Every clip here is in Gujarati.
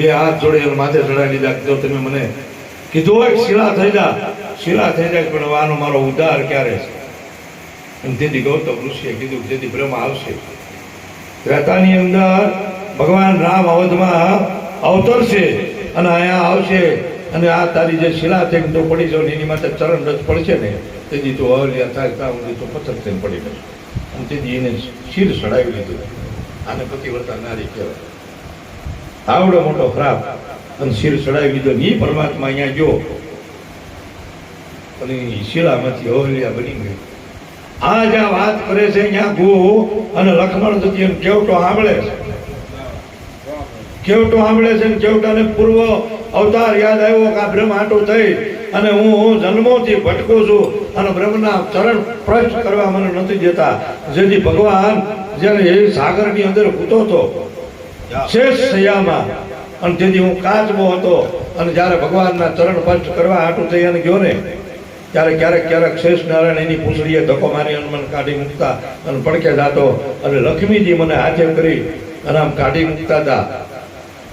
બે હાથ જોડે માથે ચડાવી લીધા. જો તમે મને કીધું હોય શીલા થઈ જા. શિલા થઈ જાય પણ આનો મારો ઉદ્ધાર ક્યારે છે? અને તેથી ગૌતમ ઋષિએ કીધું જેથી બ્રહ્મા આવશે. ત્રેતાની અંદર ભગવાન રામ અવધમાં અવતરશે અને અહીંયા આવશે. અને આ તારી જે શિલા છે તો પડી જાવ એની માટે ચરણ રથ પડશે ને, તેથી તું અવલિયા થાય તું પથ્થર થઈને પડી જશે. અને તેથી એને શિર ચડાવી લીધું. આને પતિવ્રતા નારી કહેવાય. આવડો મોટો ખરાબ અને શિર ચડાવી ને એ પરમાત્મા અહીંયા જો. અને શિલામાંથી અવલિયા બની ગઈ. આ જ્યાં વાત કરે છે અહીંયા ગો અને લખમણ જતી એમ કેવટો સાંભળે છે. કેવટો સાંભળે છે કેવટાને પૂર્વ અવતાર યાદ આવ્યો કે આ બ્રહ્મ થઈ અને હું જન્મોથી ભટકું છું અને બ્રહ્મના ચરણ પ્રશ્ન કરવા મને નથી દેતા. જેથી ભગવાન જ્યારે એ સાગરની અંદર કૂતો હતો શેષ સયામાં અને તેથી હું કાચબો હતો અને જ્યારે ભગવાનના ચરણ સ્પષ્ટ કરવા આટું થઈ અને ગયો ને, ત્યારે ક્યારેક ક્યારેક શેષ નારાયણ એની પૂંછડીએ ધક્કો મારી હનુમાન કાઢી મૂકતા અને પડકે જાતો અને લક્ષ્મીજી મને હાથે કરી અને આમ કાઢી મૂકતા હતા.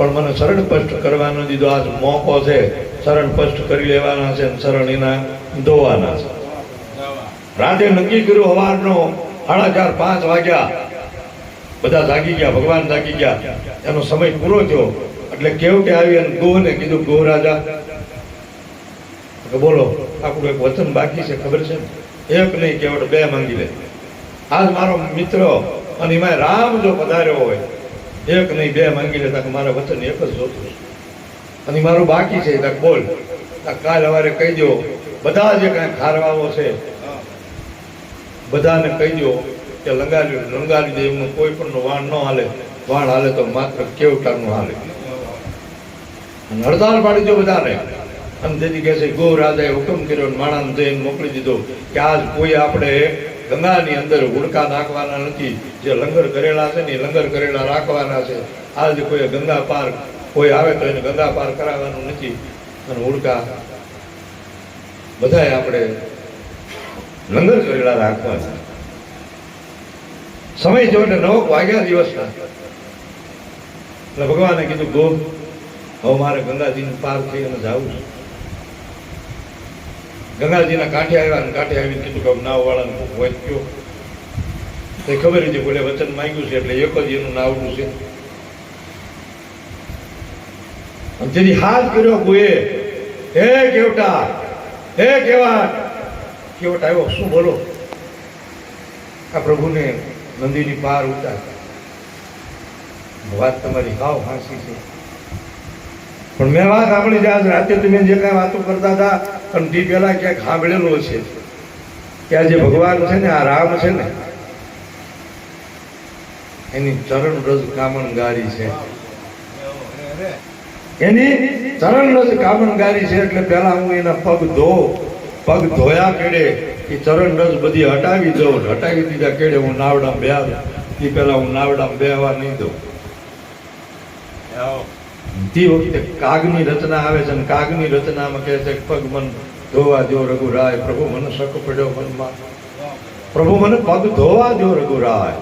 પણ મને શરણ સ્પષ્ટ કરવાનો દીધો. આજ મોકો છે. શરણ સ્પષ્ટ કરી લેવાના છે શરણ એના ધોવાના છે. રાતે નક્કી કર્યું સવારનો સાડા ચાર, પાંચ વાગ્યા. બધા જાગી ગયા, ભગવાન જાગી ગયા. એનો સમય પૂરો થયો. એટલે કેવટે આવી અને ગોહને કીધું ગોહ રાજા. બોલો, આપણું એક વચન બાકી છે, ખબર છે? એક નહીં, કેવટ બે માંગી લે. આજ મારો મિત્ર અને એમાં રામ જો પધાર્યો હોય એક નહીં, બે માંગી લેતા કે મારા વતન એક જ જોતું અને મારું બાકી છે, તાક બોલ. કાલ સવારે કહી દો બધા જે કાંઈ ખારવાઓ છે, બધાને કહી દો કે લંગારી લંગારી દેવનું કોઈ પણ વાણ ન હાલે. વાણ હાલે તો માત્ર કેવટાનું હાલે. અને હડતાલ પાડી દો બધાને. અને તેથી કહે છે, ગો રાજાએ હુકમ કર્યો અને માણસને જઈને મોકલી દીધો કે આજ કોઈ આપણે ગંગાની અંદર હુડકા નાખવાના નથી. જે લંગર કરેલા છે ને લંગર કરેલા રાખવાના છે. આજ કોઈ ગંગા પાર કોઈ આવે તો એને ગંગા પાર કરાવવાનું નથી. અને હુડકા બધાએ આપણે લંગર કરેલા રાખવાના સમય જો એટલે નવ વાગ્યા દિવસના. એટલે ભગવાને કીધું, ગો, હવે મારે ગંગાજીને પાર થઈ અને જવું છે. ગંગાજીના કાંઠે આવ્યા અને કાંઠે આવીને કીધું કે નાવ વાળાને ખૂબ વાંચ્યો. તે ખબર હતી બોલે વચન માંગ્યું છે એટલે એક જ એનું નાવનું છે. જેની હાથ કર્યો કોઈએ, હે કેવટા, હે કેવા? કેવટ આવ્યો? શું બોલો? આ પ્રભુને નદીની પાર ઉતાર. વાત તમારી હાવ હાંસી છે. પણ મેં વાત સાંભળી છે રાતે તમે જે કાંઈ વાતો કરતા હતા, પણ દી પહેલા ક્યાંક સાંભળેલો છે. કે આ જે ભગવાન છે ને, આ રામ છે ને, એની ચરણ રજ કામણગારી છે. એની ચરણ રજ કામણગારી છે એટલે પહેલા હું એના પગ ધો, પગ ધોયા કેડે, એ ચરણ રજ બધી હટાવી દઉં હટાવી દીધા કેડે હું નાવડા બે એ પહેલા હું નાવડા બેહવા નહીં દઉં. તે વખતે કાગની રચના આવે છે અને કાગની રચનામાં કહે છે પગ મન ધોવા દો રઘુરાય, પ્રભુ મને શક પડ્યો મનમાં. પ્રભુ મને પગ ધોવા દો રઘુરાય.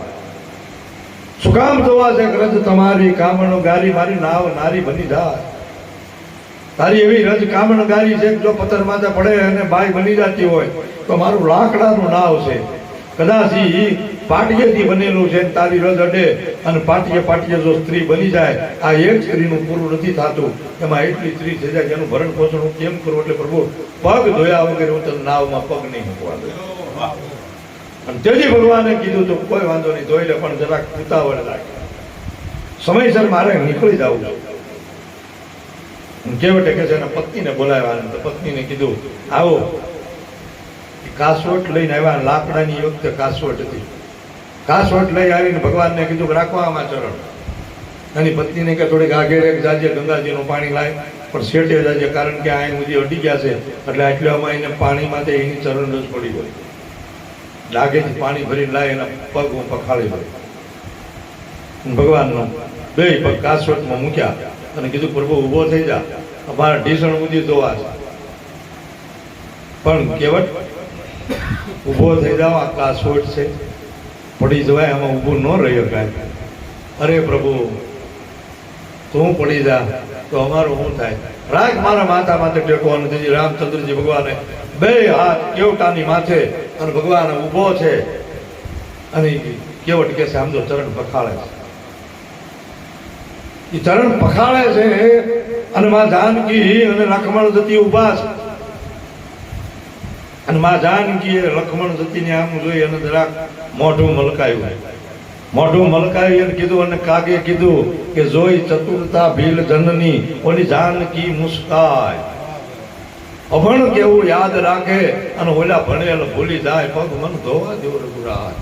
શું કામ ધોવા છે? રજ તમારી, કામણો ગારી, મારી નાવ નારી બની જાય. તારી એવી રજ કામણ ગારી છે જો પથ્થર માથે પડે અને બાઈ બની જતી હોય, તો મારું લાકડાનું નાવ છે. કદાચ પાટિયેથી બનેલું છે, તારી રજ અડે અને પાટિયે પાટિયે જો સ્ત્રી બની જાય, આ એક સ્ત્રીનું પૂરું નથી થતું. એમાં એટલી સ્ત્રી થઈ જાય એનું ભરણ પોષણ હું કેમ કરું? એટલે પ્રભુ, પગ ધોયા વગર હું તને નાવમાં પગ નહીં મૂકવા દઉં. અને તેથી ભગવાને કીધું તો, કોઈ વાંધો નહીં, ધોઈ લે, પણ જરાક ઉતાવળ લાગે સમયસર મારે નીકળી જવું છે. કેવટે કે છે, એના પત્નીને બોલાવ્યા તો પત્નીને કીધું, આવો. કાસવટ લઈને આવ્યા, લાકડાની યોગ્ય કાસવટ હતી. કાસવટ લઈ આવીને ભગવાનને કીધું રાખવા આમાં ચરણ. એની પત્નીને કે થોડીક આઘેરે જાજે ગંગાજીનું પાણી લાય. પણ શેઠે જાજે કારણ કે આ સુધી અડી ગયા છે, એટલે આટલામાં એને પાણીમાં એની ચરણ રસ પડી હોય લાગેથી પાણી ભરીને લાય એના પગ હું પખાળી ભરી ભગવાનનો બે પગ કાસવટમાં મૂક્યા અને કીધું, પ્રભુ, ઊભો થઈ જા. અમારા ઢીસણ ઉદી ધોવા છે. પણ કેવટ, ઊભો થઈ જાવ આ કાસવટ છે. પડી જવાય, આમાં ઊભું ન રહી શકાય અરે પ્રભુ, તું પડી જા, તો અમારું શું થાય? રાખ મારા માથા માથે ટેકો અને તેથી રામચંદ્રજી ભગવાને બે હાથ કેવટાની માથે અને ભગવાન ઊભો છે. અને કેવટ કે આમ ચરણ પખાળે છે. એ ચરણ પખાળે છે અને માં જાનકી અને લક્ષ્મણ જતી ઊભા છે. અને મા જાનકી લક્ષ્મણ જતીને આમ જોઈ અને જરાક મોઢું મલકાયું. મોઢું મલકાયું અને કીધું અને કાગે કીધું કે જોઈ ચતુરતા ભીલ જનની, ઓલી જાનકી મુસ્કાય. અભણ કેવું યાદ રાખે અને ઓલા ભણેલ ભૂલી જાય, પગ મન ધોવા દેવો રઘુરાજ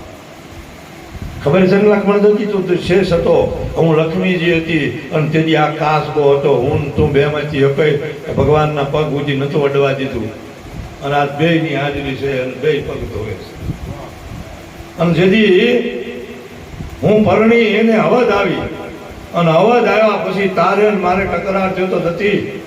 ખબર છે ને લક્ષ્મણ જતી તું શેષ હતો. હું લક્ષ્મીજી હતી અને તેથી આ કાસબો હતો. હું તું બેમાંથી એકઈ ભગવાનના પગ ઉજી નતો અડવા દીધું. અને આ બે ની હાજરી છે અને બે પગ ધોવે છે. અને જેથી હું પરણી એને અવધ આવી અને અવધ આવ્યા પછી તારે મારે ટકરાર થયો નથી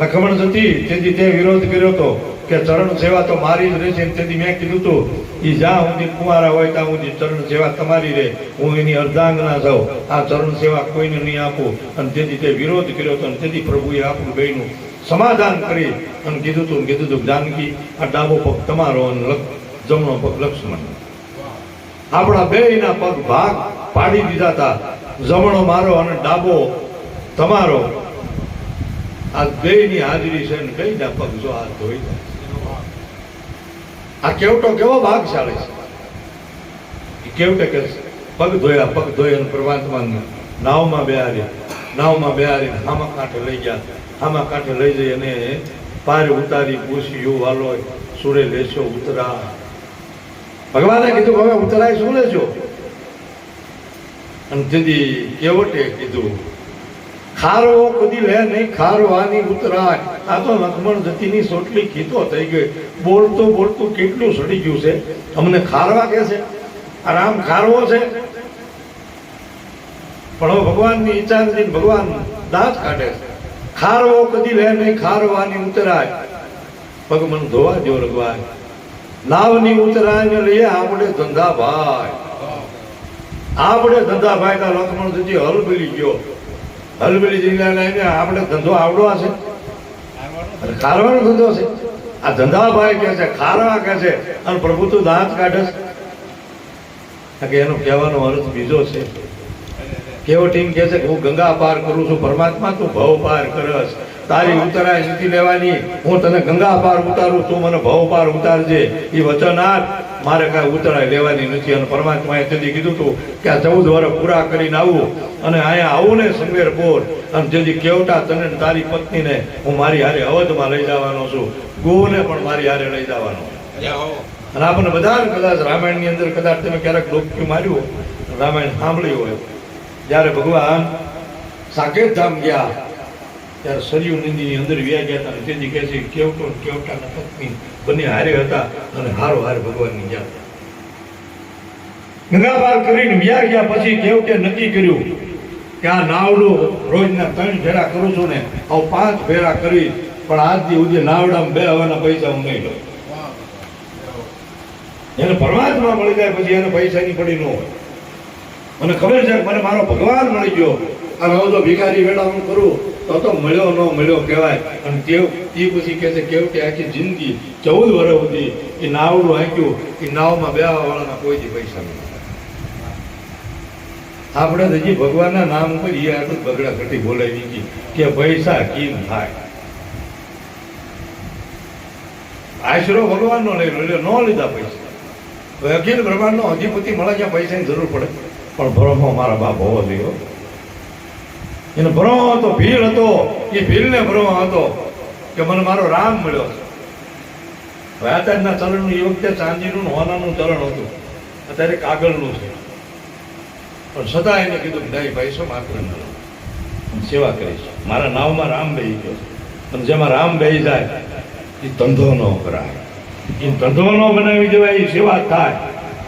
લખમણ નથી તેથી તે વિરોધ કર્યો હતો કે ચરણ સેવા તો મારી જ રહેશે તેથી મેં કીધું તું એ જ્યાં સુધી કુંવારા હોય ત્યાં સુધી ચરણ સેવા તમારી રહે, હું એની અર્ધાંગના જાઉં આ ચરણ સેવા કોઈને નહીં આપું. અને તેથી તે વિરોધ કર્યો તો અને તેથી પ્રભુએ આપણું બેયનું સમાધાન કરી અને કીધું તું કીધું તું જાનકી, આ ડાબો પગ તમારો અને જમણો પગ લક્ષ્મણ આપણા બેયના પગ ભાગ પાડી દીધા હતા જમણો મારો અને ડાબો તમારો. આ બેયની હાજરી છે ને બેયના પગ જો આ ધોઈ જાય આ કેવટો કેવો ભાગશાળી છે. કેવટે કે પગ ધોયા પગ ધોયા અને પરમાત્મા નાવમાં બેહારી નાવમાં બેહારી હામા કાંઠે લઈ ગયા. હામા કાંઠે લઈ જઈ અને પાર ઉતારી પૂછ્યું વાલો સુરે લેશો ઉતરા. ભગવાને કીધું હવે ઉતરાય શું લેજો અને તેથી કેવટે કીધું ખારવો કદી લે નહીં ખારવાની ઉતરાય. આ તો લક્ષ્મણ જતીની સોટલી ખીતો થઈ ગઈ બોલતું બોલતું કેટલું સડી ગયું છે? અમને ખારવા કે છે? આ રામ ખારવો છે? પણ હવે ભગવાનની ઈચ્છા નથી ભગવાન દાંત કાઢે છે. ખારવો કદી વહે નહીં, ખારવાની ઉતરાય. પગ મન ધોવા જો રગવાય નાવની ઉતરાય ને લઈએ આપણે ધંધા ભાઈ આપણે ધંધા ભાઈ કા લક્ષ્મણ સુધી હલબલી ગયો. હલબલી જઈને લઈને આપણે ધંધો આવડો અને ખારવાનો ધંધો છે આ ધંધા ભાઈ કે છે ખારવા કે છે, અને પ્રભુ તો દાંત કાઢે છે. કે એનો કહેવાનો અર્થ બીજો છે. કેવો ટીમ કહે છે કે હું ગંગા પાર કરું છું પરમાત્મા તું ભવ પાર કરસ. તારી ઉતરાય નથી લેવાની. હું તને ગંગા પાર ઉતારું તું મને ભવ પાર ઉતારજે. એ વચન આપ મારે કાંઈ ઉતરાય લેવાની નથી. અને પરમાત્માએ તેથી કીધું હતું કે આ ચૌદ વર્ષ પૂરા કરીને આવું. અને અહીંયા આવું ને સંગેર બોર. અને જેથી કેવટા તને તારી પત્નીને હું મારી હારે અવધમાં લઈ જવાનો છું. ગોને પણ મારી હારે લઈ જવાનો. અને આપણને બધાને કદાચ રામાયણની અંદર કદાચ તમે ક્યારેક ડોક્યું માર્યું રામાયણ સાંભળ્યું હોય. જ્યારે ભગવાન સાકેત ધામ ગયા ત્યારે સરયુ નદીની અંદર વ્યા ગયા હતા તેથી કહે છે કેવટો કેવટા કેવટાના પત્ની બંને હારે હતા અને હારો હારે ભગવાનની ગયા ગંગા પાર કરીને વ્યા ગયા પછી કેવટે નક્કી કર્યું કે આ નાવડું રોજના ત્રણ ફેરા કરું છું ને આવું પાંચ ફેરા કરી પણ આજથી સુધી નાવડામાં બે હવાના પૈસા હું નહીં લઉં એને પરમાત્મા મળી જાય પછી એને પૈસાની પડી ન હોય. મને ખબર છે મને મારો ભગવાન મળી ગયો. અને હું જો ભિખારી વેળા કરું, તો તો મળ્યો ન મળ્યો કહેવાય. અને તે તે પછી કહે છે કેવટી આખી જિંદગી, ચૌદ વર્ષ સુધી એ નાવડું હાંક્યું એ નાવમાં બેવા વાળાના કોઈથી પૈસા નહીં આપણે હજી ભગવાનના નામ ઉપર એ આટલું બગડા ઘટી બોલાવી હતી કે પૈસા કેમ થાય? આશરો ભગવાનનો લઈ લો ન લીધા પૈસા. અખિલ બ્રહ્માંડનો અધિપતિ મળે ત્યાં પૈસાની જરૂર પડે. પણ ભ્રમો મારા બાપ હોવો જોઈએ. એનો ભ્રમ હતો, ભીલ હતો, એ ભીલને ભ્રમ હતો કે મને મારો રામ મળ્યો. છે ચરણનું વખતે ચાંદીનું હોનાનું ચરણ હતું. અત્યારે કાગળનું છે. પણ છતાં એને કીધું ભાઈ પૈસો માત્ર ન સેવા કરીશ મારા નાવમાં રામ બેહી ગયો અને જેમાં રામ બેહી જાય, એ ધંધો ન કરાય. એ ધંધો ન બનાવી દેવાય, એ સેવા થાય.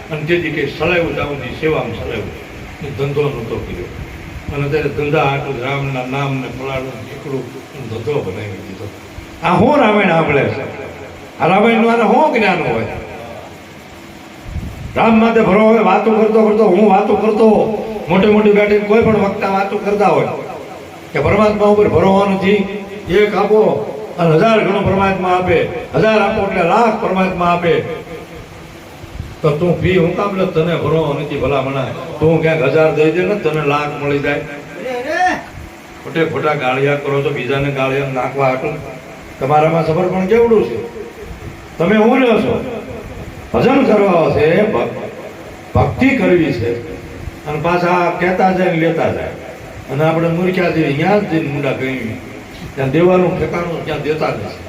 અને તેથી કંઈ સલાયું જાવું સેવામાં સલાયું એ ધંધો નહોતો કર્યો. અને ત્યારે ધંધા આટલું રામના નામને ફલાણું ઠીકડું ધંધો બનાવી દીધો. આ હું રામાયણ સાંભળે આ રામાયણનું આને શું જ્ઞાન હોય? રામ માટે ભરો, હવે વાતો કરતો કરતો, હું વાતો કરતો મોટી મોટી બેઠી કોઈ પણ વક્તા વાતો કરતા હોય. કે પરમાત્મા ઉપર ભરોવા નથી એક આપો અને હજાર ગણો પરમાત્મા આપે. હજાર આપો એટલે લાખ પરમાત્મા આપે. તો તું ફી હું કામ લે તને ભરોવો નથી, ભલા મના તું ક્યાંક હજાર દઈ દે ને તને લાખ મળી જાય. ખોટે ખોટા ગાળિયા કરો છો, બીજાને ગાળિયા નાખવા આટલું તમારામાં સમર્પણ કેવડું છે? તમે હું રહ્યો છો? ભજન કરવા છે ભક્તિ કરવી છે. અને પાછા કહેતા જાય લેતા જાય. અને આપણે મૂર્ખ્યા જઈએ ત્યાં જ મુંડા કહી ત્યાં દેવાનું ઠેકાણું ત્યાં દેતા નથી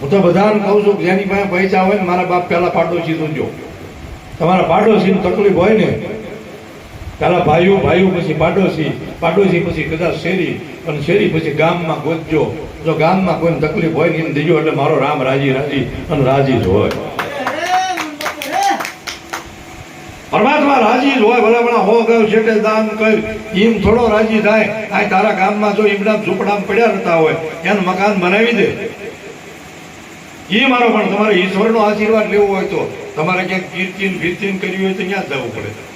હું તો બધાને કહું છું કે જેની પાસે પૈસા હોય ને મારા બાપ પહેલા પાડોશી જોજો તમારા પાડોશીની તકલીફ હોય ને, પહેલા ભાઈઓ ભાઈઓ પછી પાડોશી પાડોશી પછી કદાચ શેરી, અને શેરી પછી ગામમાં ગોતજો. જો ગામમાં કોઈને તકલીફ હોય ને એમ દેજો, એટલે મારો રામ રાજી રાજી, અને રાજી જ હોય. પરમાત્મા રાજી જ હોય, ભલે ભલા હો ગયો છેટે દાન કર એમ થોડો રાજી થાય. આ તારા ગામમાં જો ઈમડા ઝૂંપડામાં પડ્યા રહેતા હોય, એને મકાન બનાવી દે. એ મારો પણ તમારે ઈશ્વરનો આશીર્વાદ લેવો હોય તો તમારે ક્યાંક કીર્તિન, ભીર્તિન કરવી હોય તો ત્યાં જવું પડે.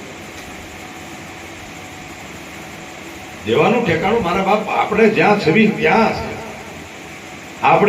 દેવાનું ઠેકાણું મારા બાપ, આપણે જ્યાં છવી ત્યાં છે. આપણે